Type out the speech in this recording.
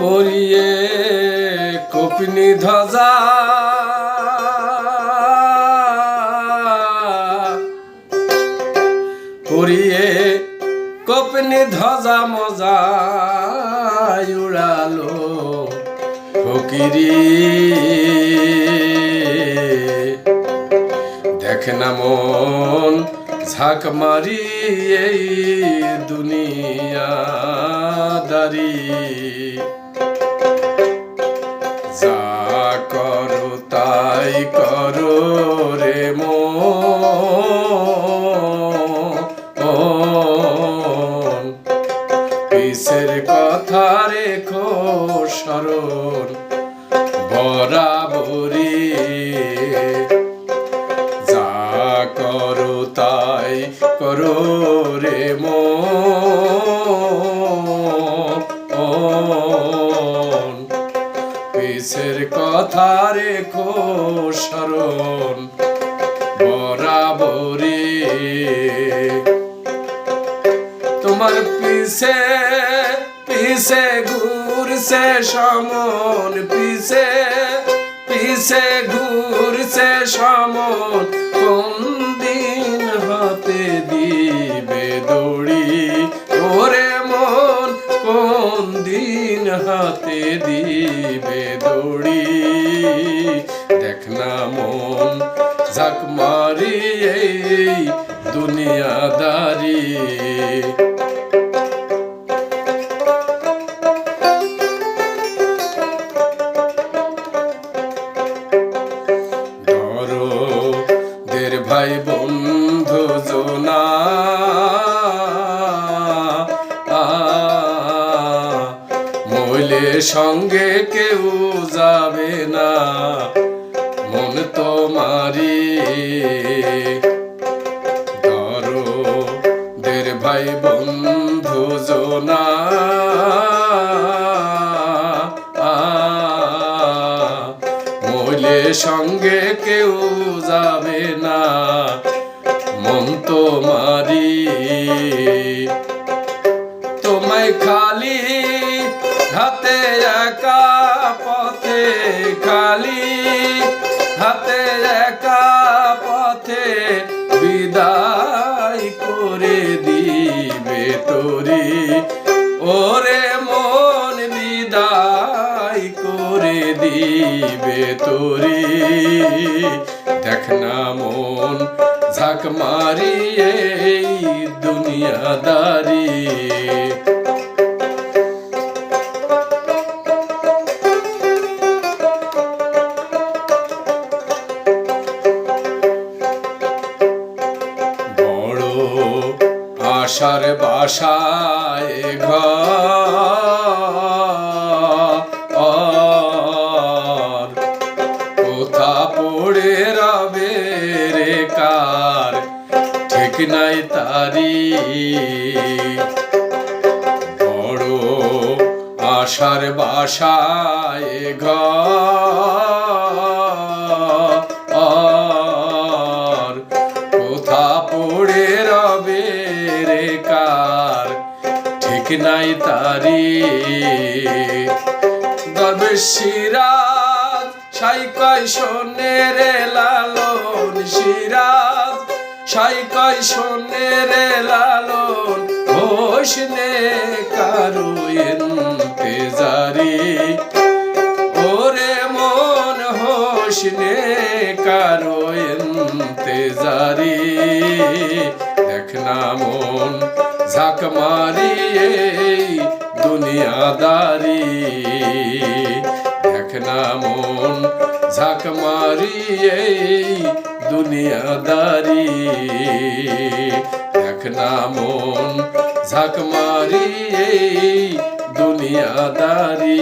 পরিয়ে কপিনি ধ্বজা। পরিয়ে কপিনি ধ্বজা মজা উড়ালো ফকিরি। দেখ না মন ঝাঁক মারি এই দুনিয়া দারি। করো, তাই করো রে মন পিসের কথা রেখো স্মরণ বরাবরি যা করো, তাই করো রে মন পিসের কথা রেখো, স্মরণ বরাবরি তোমার পিছে পিছে ঘুরছে সমন, পিছে পিছে ঘুরছে সমন। কোন দেখ না মন ঝাঁক মারি এই দুনিয়াদারি। ভাই সঙ্গে কেউ যাবে না। ধরো দের ভাই বন্ধু জোনা। সঙ্গে কেউ যাবে না। মন তোমারি তোমায় খালি হাতে একা, পথে খালি হাতে একা পথে বিদায় করে দিবে তোরি। ওরে মন বিদায় করে দিবে তোরি। দেখ না মন ঝাঁক মারি এই দুনিয়াদারি। আশার বাসায় ঘর কোথা পড়ে রবে রে কার? ঠিক নাই তারি। বড় আশার বাসায় ঘর নাই তারি গর্বে সিরাজ, সাই কয় শোনে রে লালন সিরাজ। সাই কয় শোনে রে লালন হোসনে কারু জারি ওরে মন হোসনে কারও জারি দেখ না মন ঝাঁক মারি এই দুনিয়াদারি। দেখ না মন ঝাঁক মারি এই দুনিয়াদারি। দেখ না মন ঝাঁক মারি এই দুনিয়াদারি।